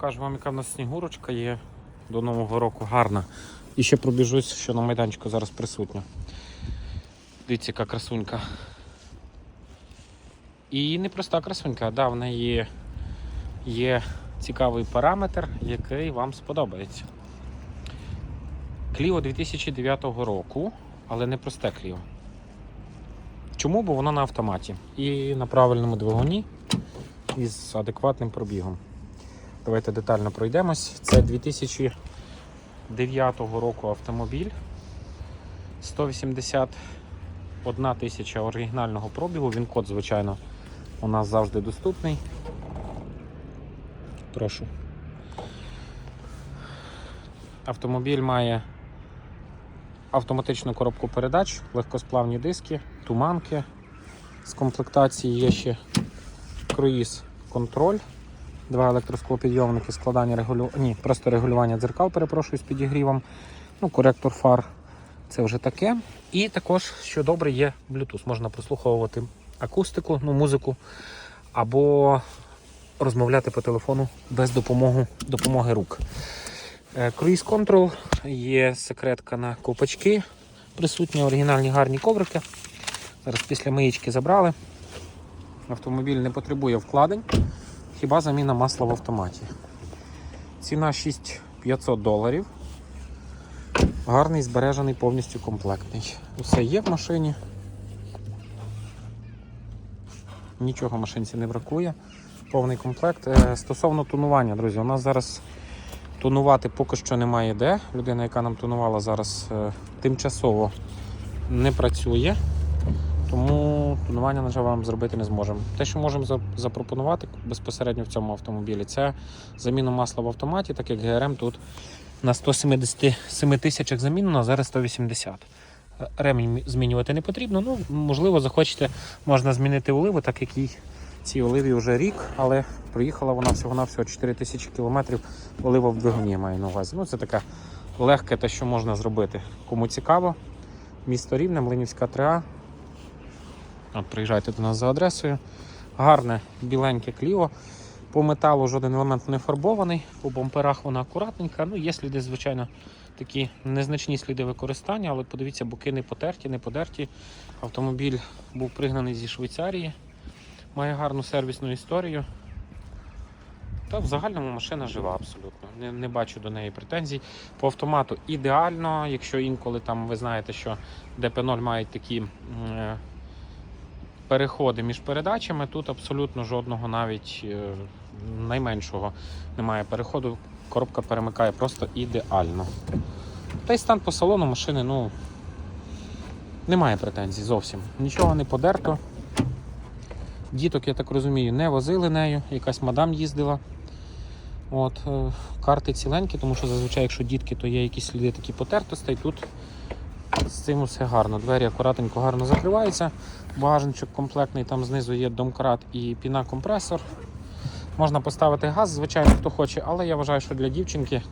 Кажу вам, яка в нас снігурочка є до Нового року гарна. І ще пробіжусь, що на майданчику зараз присутня. Дивіться, яка красунька. І не проста красунька, да, в неї є, є цікавий параметр, який вам сподобається. Кліо 2009 року, але не просте Кліо. Чому? Бо воно на автоматі і на правильному двигуні із адекватним пробігом. Давайте детально пройдемось. Це 2009 року автомобіль. 181 тисяча оригінального пробігу. Він код, звичайно, у нас завжди доступний. Прошу. Автомобіль має автоматичну коробку передач, легкосплавні диски, туманки. З комплектації є ще круїз контроль. Два електросклопідйомники, складання регулю... Ні, просто регулювання дзеркал, перепрошую, з підігрівом. Ну, коректор фар. Це вже таке. І також, що добре, є Bluetooth. Можна прослуховувати акустику, ну, музику, або розмовляти по телефону без допомоги, допомоги рук. Круїз контрол, є секретка на ковпачки, присутні оригінальні гарні коврики. Зараз після миєчки забрали. Автомобіль не потребує вкладень. Хіба заміна масла в автоматі. Ціна 6500 доларів. Гарний, збережений, повністю комплектний. Усе є в машині. Нічого машинці не бракує. Повний комплект. Е, Стосовно тонування, друзі, у нас зараз тонувати поки що немає де. Людина, яка нам тонувала зараз е, тимчасово не працює. Тому тонування, на жаль, вам зробити не зможемо. Те, що можемо запропонувати безпосередньо в цьому автомобілі, це заміну масла в автоматі, так як ГРМ тут на 177 тисячах замінено, а зараз 180. Е, Ремінь змінювати не потрібно. Ну, можливо, захочете, можна змінити оливу, так як їй цій оливі вже рік, але проїхала вона всього-навсього 4 тисячі кілометрів. Олива в двигуні я маю на увазі. Ну, це таке легке те, що можна зробити. Кому цікаво, місто Рівне, Млинівська 3А. Приїжджайте до нас за адресою. Гарне біленьке кліо. По металу жоден елемент не фарбований, по бамперах вона акуратненька. Ну, є сліди, звичайно, такі незначні сліди використання, але подивіться, боки не потерті, не подерті. Автомобіль був пригнаний зі Швейцарії, має гарну сервісну історію. Та в загальному машина жива абсолютно. Не, не бачу до неї претензій. По автомату ідеально, якщо інколи там ви знаєте, що ДП0 мають такі. е, переходи між передачами. Тут абсолютно жодного навіть е, найменшого немає переходу. Коробка перемикає просто ідеально. Та й стан по салону машини, ну, немає претензій зовсім. Нічого не подерто. Діток, я так розумію, не возили нею. Якась мадам їздила. От, е, карти ціленькі, тому що зазвичай, якщо дітки, то є якісь сліди такі потертостей. Тут з цим все гарно. Двері акуратненько гарно закриваються. Багажничок комплектний, там знизу є домкрат і піна-компресор. Можна поставити газ, звичайно, хто хоче, але я вважаю, що для дівчинки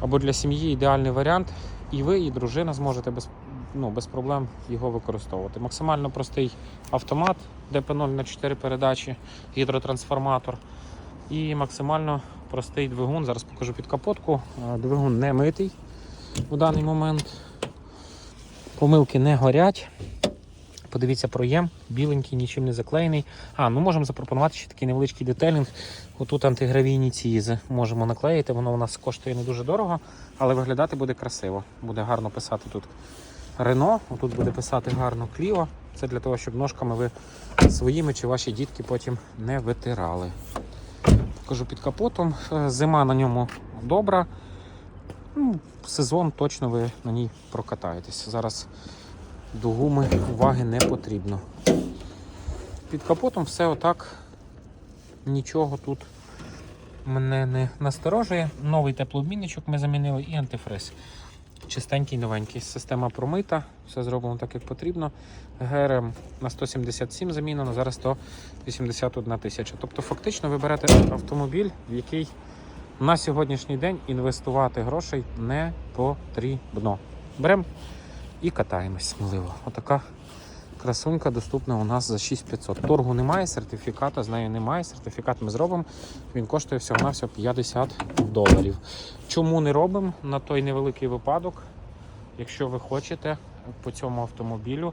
або для сім'ї ідеальний варіант. І ви, і дружина зможете без, ну, без проблем його використовувати. Максимально простий автомат, ДП0 на 4 передачі, гідротрансформатор. І максимально простий двигун. Зараз покажу під капотку. Двигун не митий у даний момент. Помилки не горять. Подивіться проєм, біленький, нічим не заклеєний. А, ну можемо запропонувати ще такий невеличкий детелінг. Отут антигравійні цізи можемо наклеїти, воно у нас коштує не дуже дорого, але виглядати буде красиво. Буде гарно писати тут Рено, отут буде писати гарно Кліо. Це для того, щоб ножками ви своїми чи ваші дітки потім не витирали. Покажу під капотом. Е, Зима на ньому добра. Ну, сезон точно ви на ній прокатаєтесь. Зараз до гуми уваги не потрібно. Під капотом все отак. Нічого тут мене не насторожує. Новий теплообмінничок ми замінили і антифриз. Чистенький, новенький. Система промита, все зроблено так, як потрібно. ГРМ на 177 замінено, зараз 181 тисяча. Тобто, фактично, ви берете автомобіль, в який на сьогоднішній день інвестувати грошей не потрібно. Беремо і катаємось сміливо. Отака Красунька доступна у нас за 6500. Торгу немає, сертифіката з нею немає. Сертифікат ми зробимо. Він коштує всього на всього 50 доларів. Чому не робимо на той невеликий випадок? Якщо ви хочете по цьому автомобілю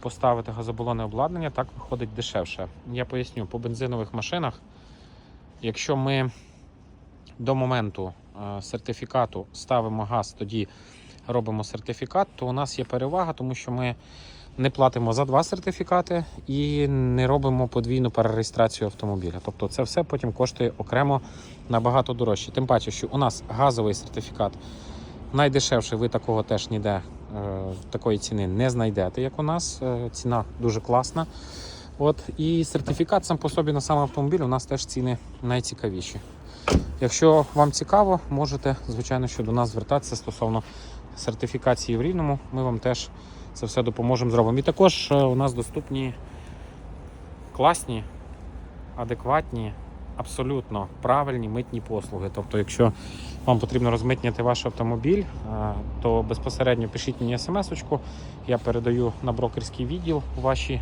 поставити газобалонне обладнання, так виходить дешевше. Я поясню, по бензинових машинах, якщо ми до моменту е, сертифікату ставимо газ, тоді робимо сертифікат, то у нас є перевага, тому що ми не платимо за два сертифікати і не робимо подвійну перереєстрацію автомобіля. Тобто це все потім коштує окремо набагато дорожче. Тим паче, що у нас газовий сертифікат найдешевший, ви такого теж ніде е, такої ціни не знайдете, як у нас. Е, ціна дуже класна. От, і сертифікат сам по собі на сам автомобіль у нас теж ціни найцікавіші. Якщо вам цікаво, можете, звичайно, що до нас звертатися стосовно сертифікації в Рівному. Ми вам теж це все допоможемо зробимо. І також е, у нас доступні класні, адекватні, абсолютно правильні митні послуги. Тобто, якщо вам потрібно розмитняти ваш автомобіль, е, то безпосередньо пишіть мені смс-очку, я передаю на брокерський відділ ваші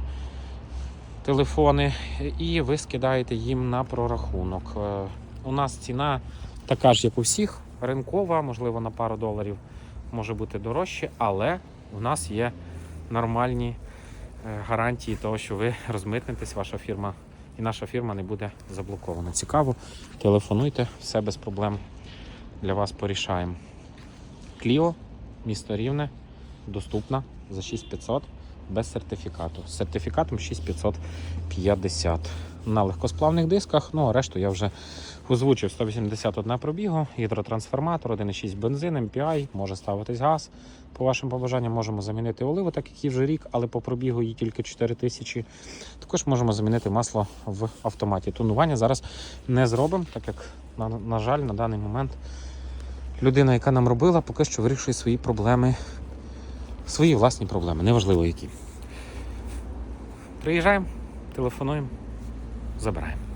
телефони, і ви скидаєте їм на прорахунок. У нас ціна така ж, як у всіх, ринкова, можливо, на пару доларів може бути дорожче, але в нас є нормальні е, гарантії того, що ви розмитнетесь, ваша фірма і наша фірма не буде заблокована. Цікаво, телефонуйте, все без проблем для вас порішаємо. Кліо, місто Рівне, доступна за 6500 без сертифікату. З сертифікатом 6550 на легкосплавних дисках. Ну а решту я вже озвучив 181 пробігу, гідротрансформатор, 1,6 бензин, MPI, може ставитись газ. По вашим побажанням можемо замінити оливу, так як їй вже рік, але по пробігу її тільки 4 тисячі. Також можемо замінити масло в автоматі. Тонування зараз не зробимо, так як, на, на жаль, на даний момент людина, яка нам робила, поки що вирішує свої проблеми, свої власні проблеми, неважливо які. Приїжджаємо, телефонуємо, забираємо.